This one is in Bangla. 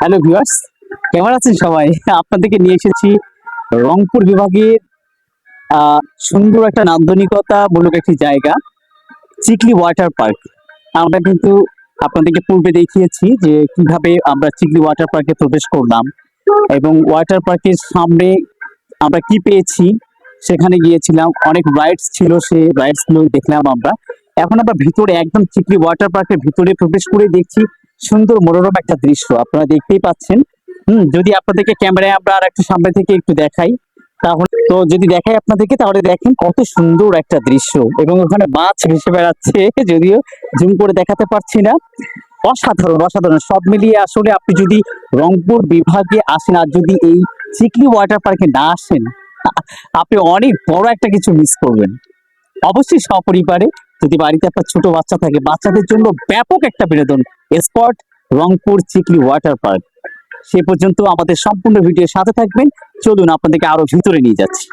হ্যালো ভিউয়ার্স কেমন আছেন সবাই? আপনাদেরকে নিয়ে এসেছি রংপুর বিভাগের সুন্দর একটা নান্দনিকতা মূলক একটি জায়গা চিকলি ওয়াটার পার্ক আমরা কিন্তু আপনাদেরকে পূর্বে দেখিয়েছি যে কীভাবে আমরা চিকলি ওয়াটার পার্কে প্রবেশ করলাম এবং ওয়াটার পার্কের সামনে আমরা কি পেয়েছি, সেখানে গিয়েছিলাম। অনেক রাইডস ছিল, সেই রাইডসগুলো দেখলাম আমরা। এখন আমরা ভিতরে একদম চিকলি ওয়াটার পার্কের ভিতরে প্রবেশ করে দেখছি। সুন্দর মনোরম একটা দৃশ্য আপনারা দেখতেই পাচ্ছেন। হুম, যদি আপনাদেরকে ক্যামেরায় আমরা আর একটু সামনে থেকে একটু দেখাই, তাহলে তো যদি দেখাই আপনাদেরকে, তাহলে দেখেন কত সুন্দর একটা দৃশ্য। এবং ওখানে মাছ ভেসে বেড়াচ্ছে, যদিও জুম করে দেখাতে পারছি না। অসাধারণ অসাধারণ। সব মিলিয়ে আসলে আপনি যদি রংপুর বিভাগে আসেন আর যদি এই চিকলি ওয়াটার পার্কে না আসেন, আপনি অনেক বড় একটা কিছু মিস করবেন। অবশ্যই সপরিবারে যদি বাড়িতে একটা ছোট বাচ্চা থাকে, বাচ্চাদের জন্য ব্যাপক একটা বিনোদন spot Rangpur Chikli water park. সে পর্যন্ত আমাদের সম্পূর্ণ ভিডিওর সাথে থাকবেন। চলুন আপনাদেরকে আরও ভিতরে নিয়ে যাচ্ছি।